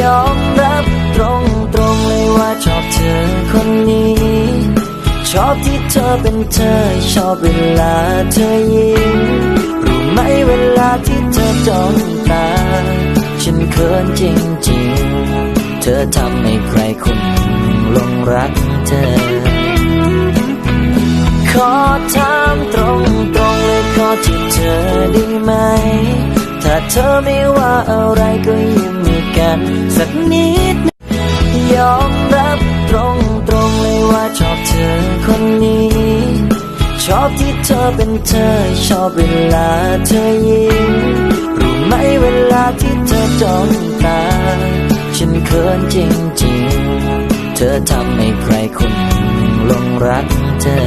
ยอมรับตรงตรงๆเลยว่าชอบเธอคนนี้ ชอบที่เธอเป็นเธอ ชอบเวลาเธอยิ้มรู้ไหมเวลาที่เธอจ้องตา ฉันเขินจริงๆ เธอทำให้ใครคนหลงรักเธอ ขอถามตรงตรงๆเลยขอที่เธอได้ไหม ถ้าเธอไม่ว่าอะไรก็ยิ้มให้กัน สักนิด ยอมรับตรงตรงๆเลยว่าชอบเธอคนนี้ ชอบที่เธอเป็นเธอ ชอบเวลาเธอยิ้มรู้ไหมเวลาที่เธอจ้องตา ฉันเขินจริงๆ เธอทำให้ใครคนหลงรักเธอ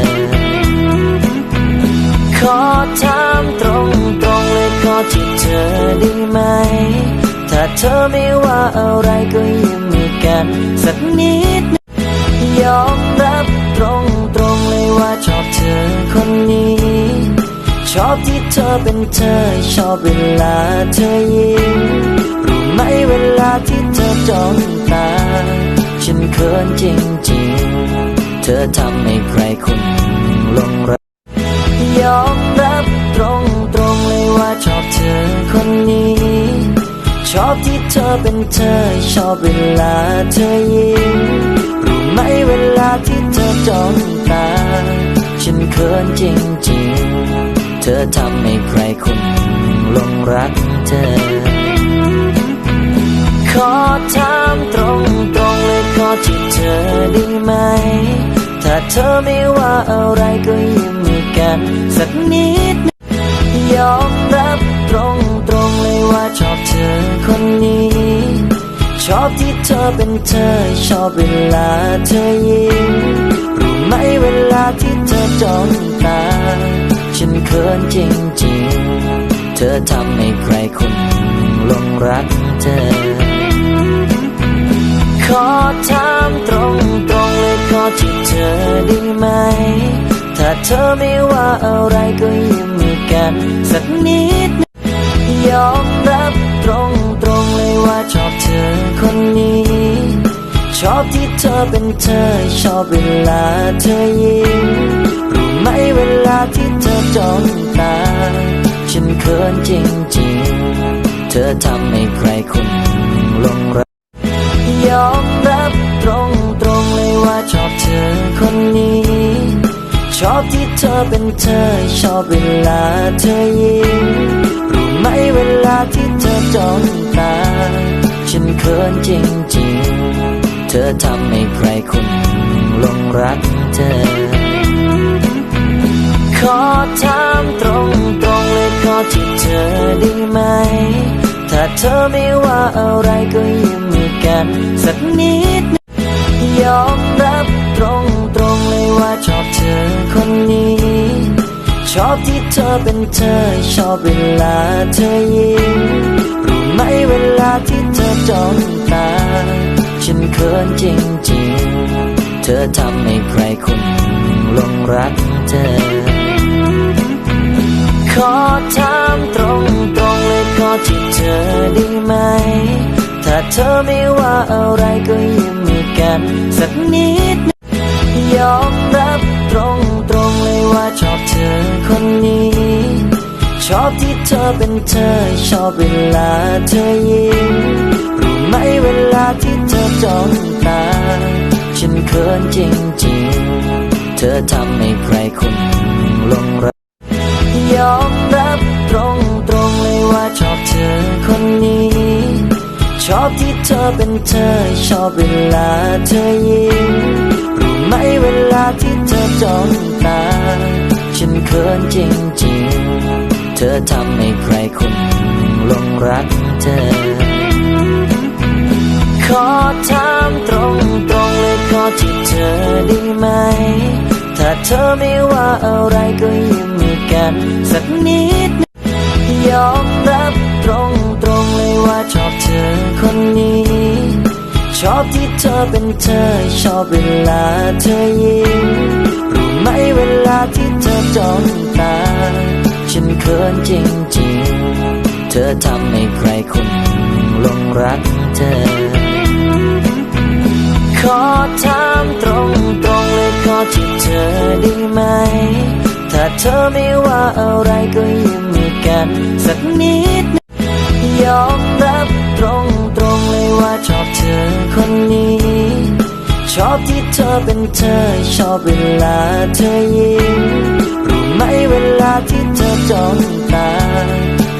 ขอถามตรงตรงๆเลยขอที่เธอ เธอไม่ว่าอะไรก็ยิ้มให้กันสักนิด ยอมรับตรงตรงเลยว่าชอบเธอคนนี้ ชอบที่เธอเป็นเธอ ชอบเวลาเธอยิ้มรู้ไหมเวลาที่เธอจ้องตา ฉันเขินจริงๆ เธอทำให้ใครคนหลงรักยอมรับตรงตรงเลยว่าชอบเธอคนนี้ ชอบที่เธอเป็นเธอ ชอบเวลาเธอยิ้มรู้ไหมเวลาที่เธอจ้องตา ฉันเขินจริงๆ เธอทำให้ใครคนหลงรักเธอ ขอถามตรงตรงๆเลยขอที่เธอได้ไหม ถ้าเธอไม่ว่าอะไรก็ยิ้มกัน สักนิดนะยอมรับตรงตรงๆเลยว่าชอบเธอ อบที่เธอเป็นเธอ ชอบเวลาเธอยิ้มรู้ไหมเวลาที่เธอจ้องตา ฉันเขินจริงๆ เธอทำให้ใครคนหลงรักเธอ ขอถามตรงตรงๆเลยขอที่เธอได้ไหม ถ้าเธอไม่ว่าอะไรก็ยิ้มให้กัน สักนิดนะยอมรับตรงตรงๆเลยว่า ชอบที่เธอเป็นเธอ ชอบเวลาเธอยิ้มรู้ไหมเวลาที่เธอจ้องตา ฉันเขินจริงๆ เธอทำให้ใครคนหลงรักยอมรับตรงตรงๆเลยว่าชอบเธอคนนี้ ชอบที่เธอเป็นเธอ ชอบเวลาเธอยิ้มรู้ไหมเวลาที่เธอจ้องตา ฉันเขินจริงๆ เธอทำให้ใครคนหลงรักเธอ ขอถามตรงตรงๆเลยขอที่เธอได้ไหม ถ้าเธอไม่ว่าอะไรก็ยิ้มกัน สักนิดนะยอมรับตรงตรงๆเลยว่าชอบเธอคนนี้ ชอบที่เธอเป็นเธอ ชอบเวลาเธอยิ้มรู้ไหมเวลาที่เธอจ้อง ขินจริงๆ เธอทำให้ใครคนหลงรักเธอ ขอถามตรงตรงๆเลยขอที่เธอได้ไหม ถ้าเธอไม่ว่าอะไรก็ยิ้มให้กัน สักนิด ยอมรับตรงตรงๆเลยว่าชอบเธอคนนี้ ชอบที่เธอเป็นเธอ ชอบเวลาเธอยิ้ม ไหมเวลาที่เธอจ้องตา ฉันเขินจริงๆ เธอทำให้ใครคนหลงรัก ยอมรับตรงตรงๆเลยว่าชอบเธอคนนี้ ชอบที่เธอเป็นเธอ ชอบเวลาเธอยิ้มรู้ไหมเวลาที่เธอจ้องตา ฉันเขินจริงๆ เธอทำให้ใครคนหลงรักเธอามตรงตรงเลยขอที่เธอได้ไหม ถ้าเธอไม่ว่าอะไรก็ยิ้มให้กัน สักนิด ยอมรับตรงตรงเลยว่าชอบเธอคนนี้ ชอบที่เธอเป็นเธอ ชอบเวลาเธอยิ้มรู้ไหมเวลาที่เธอจ้องตา ฉันเขินจริงๆ เธอทำให้ใครคนหลงรักเธอ อถามตรงตรงๆเลยขอที่เธอได้ไหม ถ้าเธอไม่ว่าอะไรก็ยิ้มให้กันสักนิดนะยอมรับตรงตรงๆเลยว่าชอบเธอคนนี้ ชอบที่เธอเป็นเธอ ชอบเวลาเธอยิ้มรู้ไหมเวลาที่เธอจ้องตา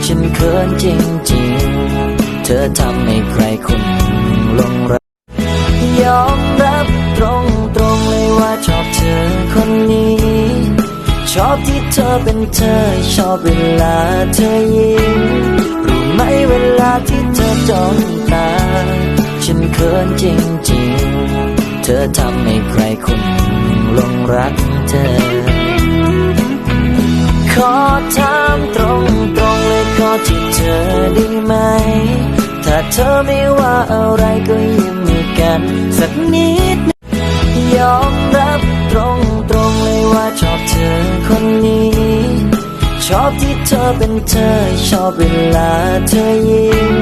ฉันเขินจริงๆ เธอทำให้ใครคนหลงรัก ยอมรับตรงตรงเลยว่าชอบเธอคนนี้ ชอบที่เธอเป็นเธอ ชอบเวลาเธอยิ้มรู้ไหมเวลาที่เธอจ้องตา ฉันเขินจริงๆ เธอทำให้ใครคนหลงรักเธอ ขอถามตรงตรงๆเลยขอที่เธอได้ไหม เธอไม่ว่าอะไรก็ยิ้มให้กัน สักนิด ยอมรับตรงตรงๆเลยว่าชอบเธอคนนี้ ชอบที่เธอเป็นเธอ ชอบเวลาเธอยิ้ม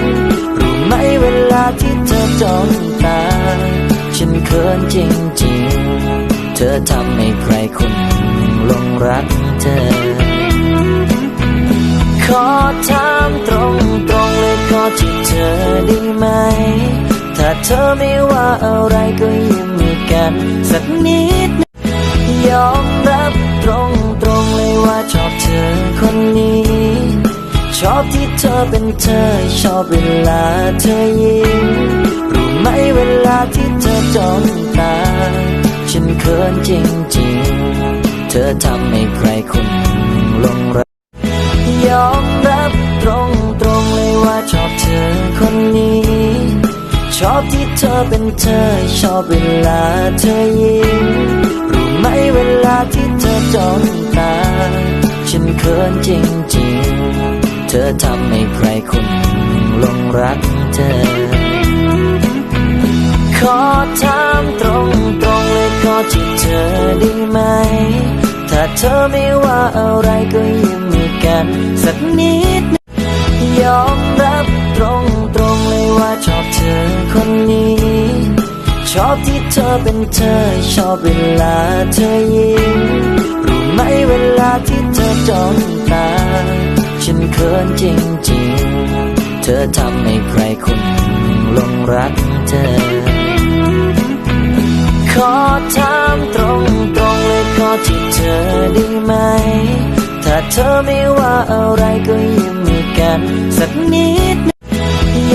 รู้ไหมเวลาที่เธอจ้องตา ฉันเขินจริงๆ เธอทำให้ใครคนหลงรักเธอ ขอถามตรงตรงๆ ขอที่เธอได้ไหม ถ้าเธอไม่ว่าอะไรก็ยิ้มให้กัน สักนิด ยอมรับตรงตรงๆเลยว่าชอบเธอคนนี้ ชอบที่เธอเป็นเธอ ชอบเวลาเธอยิ้ม รู้ไหมเวลาที่เธอจ้องตา ฉันเขินจริงๆ เธอทำให้ใครคนหลงรักยอมรับตรง ตรงเลยว่าชอบเธอคนนี้ ชอบที่เธอเป็นเธอ ชอบเวลาเธอยิ้มรู้ไหมเวลาที่เธอจ้องตา ฉันเขินจริงๆ เธอทำให้ใครคนหลงรักเธอ ขอถามตรงตรงๆเลยขอที่เธอได้ไหม ถ้าเธอไม่ว่าอะไรก็ยิ้มให้กัน สักนิด ยอมรับตรงตรงๆเลยว่าชอบเธอคนนี้ ชอบที่เธอเป็นเธอ ชอบเวลาเธอยิ้มรู้ไหมเวลาที่เธอจ้องตา ฉันเขินจริงๆ เธอทำให้ใครคนหลงรักเธอ ขอถามตรงตรงๆเลยขอที่เธอได้ไหม ถ้าเธอไม่ว่าอะไรก็ยิ้ม กันสักนิดนะ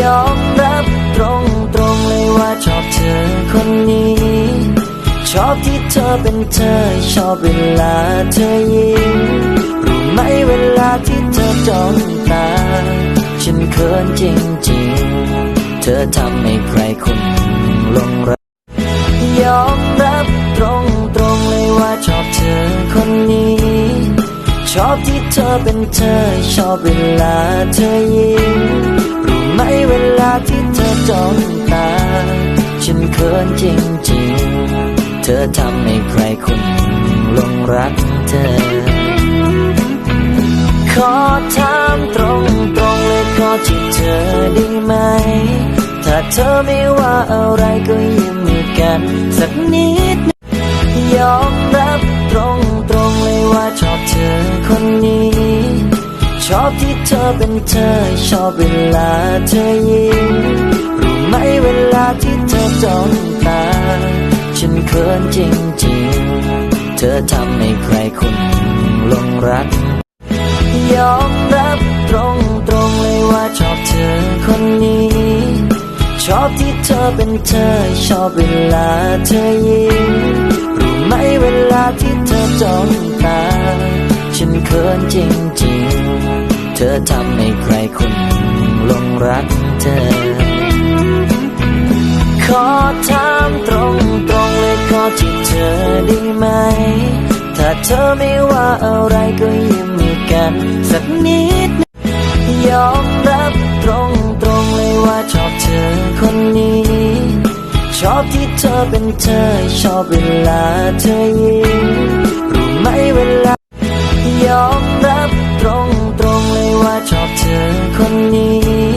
ยอมรับตรงตรงๆเลยว่าชอบเธอคนนี้ ชอบที่เธอเป็นเธอ ชอบเวลาเธอยิ้มรู้ไหมเวลาที่เธอจ้องตา ฉันเขินจริงๆ เธอทำให้ใครคนลงรักยอมรับตรงตรงๆเลยว่าชอบเธอคนนี้ ชอบที่เธอเป็นเธอ ชอบเวลาเธอยิ้มรู้ไหมเวลาที่เธอจ้องตา ฉันเขินจริงๆ เธอทำให้ใครคนหลงรักเธอ ขอถามตรงตรงๆเลยขอที่เธอได้ไหม ถ้าเธอไม่ว่าอะไรก็ยิ้มให้กัน สักนิดยอมรับตรง ว่าชอบเธอคนนี้ ชอบที่เธอเป็นเธอ ชอบเวลาเธอยิ้มรู้ไหมเวลาที่เธอจ้องตา ฉันเขินจริงๆ เธอทำให้ใครคนหลงรัก ยอมรับตรงตรงๆเลยว่าชอบเธอคนนี้ ชอบที่เธอเป็นเธอ ชอบเวลาเธอยิ้ม ไหมเวลาที่เธอจ้องตา ฉันเขินจริงๆ เธอทำให้ใครคนหลงรักเธอ ขอถามตรงตรงๆเลยขอที่เธอได้ไหม ถ้าเธอไม่ว่าอะไรก็ยิ้มให้กัน สักนิด ยอมรับตรงตรงๆเลยว่าชอบเธอคนนี้ อบที่เธอเป็นเธอ ชอบเวลาเธอยิ้มรู้ไหมเวลายอมรับตรงตรงๆเลยว่าชอบเธอคนนี้